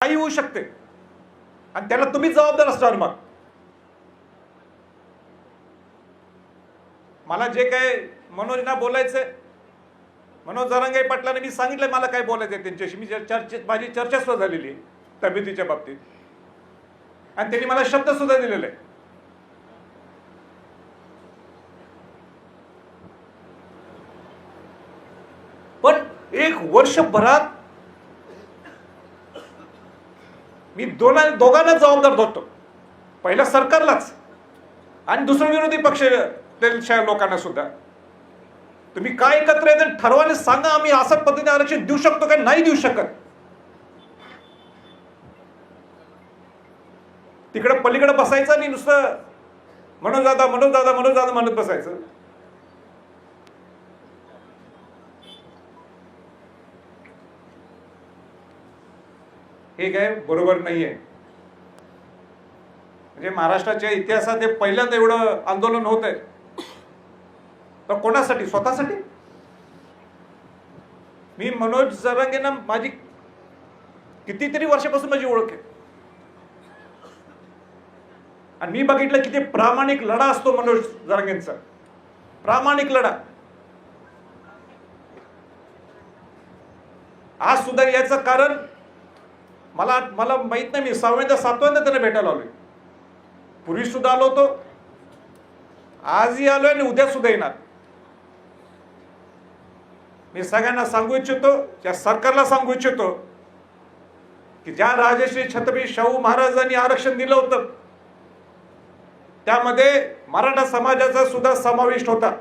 काही होऊ शकते. आणि त्याला तुम्हीच जबाबदार असणार मग. मला जे काय मनोजना बोलायचंय मनोज जरांगे पाटलाने मी सांगितलं मला काय बोलायचंय त्यांच्याशी. मी चर्चेत माझी चर्चा सुद्धा झालेली आहे तब्येतीच्या बाबतीत. आणि त्यांनी मला शब्द सुद्धा दिलेले. आहे पण एक वर्षभरात मी दोन दोघांना जबाबदार धरतो. पहिलं सरकारलाच. आणि दुसरं विरोधी पक्ष लोकांना सुद्धा. तुम्ही काय एकत्र येत ठरवाने सांगा आम्ही असं पद्धतीने आरक्षण देऊ शकतो का नाही देऊ शकत. तिकडे पलीकडे बसायचं आणि नुसतं म्हणून दादा म्हणून दादा म्हणून दादा म्हणत बसायचं. हे काय बरोबर नाहीये. म्हणजे महाराष्ट्राच्या इतिहासात हे पहिल्यांदा एवढं आंदोलन होत आहे तर कोणासाठी? स्वतःसाठी? मी मनोज जरांगेंना माझी कितीतरी वर्षापासून माझी ओळख आहे. आणि मी बघितलं किती प्रामाणिक लढा असतो मनोज जरांगेंचा. प्रामाणिक लढा. आज सुद्धा याचं कारण मला मला माहीत नाही मी सहाव्यांदा सातव्यांदा त्यांना भेटायला आलोय. पूर्वी सुद्धा आलो होतो. आजही आलोय आणि उद्या सुद्धा येणार. मी सगळ्यांना सांगू इच्छितो त्या सरकारला सांगू इच्छितो की ज्या राजश्री छत्रपती शाहू महाराजांनी आरक्षण दिलं होतं त्यामध्ये मराठा समाजाचा सुद्धा समाविष्ट होता.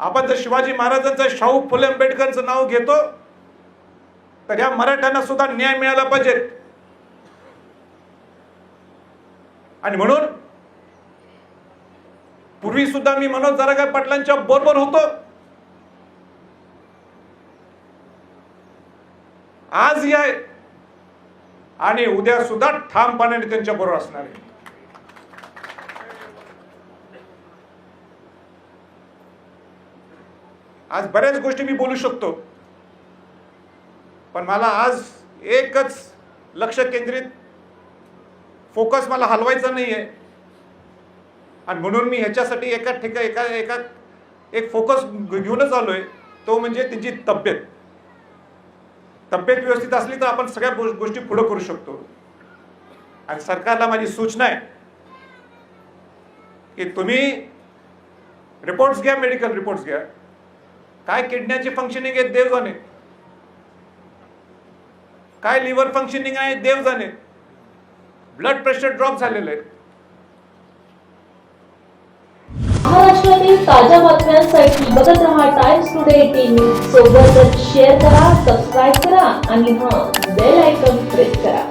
आपण जर शिवाजी महाराजांचं शाहू फुले आंबेडकरचं नाव घेतो तर या मराठ्यांना सुद्धा न्याय मिळाला पाहिजे. आणि म्हणून पूर्वी सुद्धा मी मनोज जरागाय पाटलांच्या बरोबर होतो. आज या आणि उद्या सुद्धा ठामपणाने त्यांच्या बरोबर असणार आहे. आज बऱ्याच गोष्टी मी बोलू शकतो. पण मला आज एकच लक्ष केंद्रित फोकस मला हलवायचा नाही आहे आणि म्हणून मी ह्याच्यासाठी एका ठिका एका एका एक फोकस घेऊनच आलो आहे तो म्हणजे त्यांची तब्येत. तब्येत व्यवस्थित असली तर आपण सगळ्या गोष्टी पुढे करू शकतो. आणि सरकारला माझी सूचना आहे की तुम्ही रिपोर्ट्स घ्या मेडिकल रिपोर्ट्स घ्या. काय किडन्याची फंक्शनिंग आहे देव जाणे. काय लिव्हर फंक्शनिंग आहे? देव झाले ब्लड प्रेशर ड्रॉप झालेलं आहे. महाराष्ट्रातील ताज्या बातम्यांसाठी बघत रहा टाइम्स टुडे टीव्ही सोबतच शेअर करा सबस्क्राईब करा आणि हा बेल आयकॉन प्रेस करा.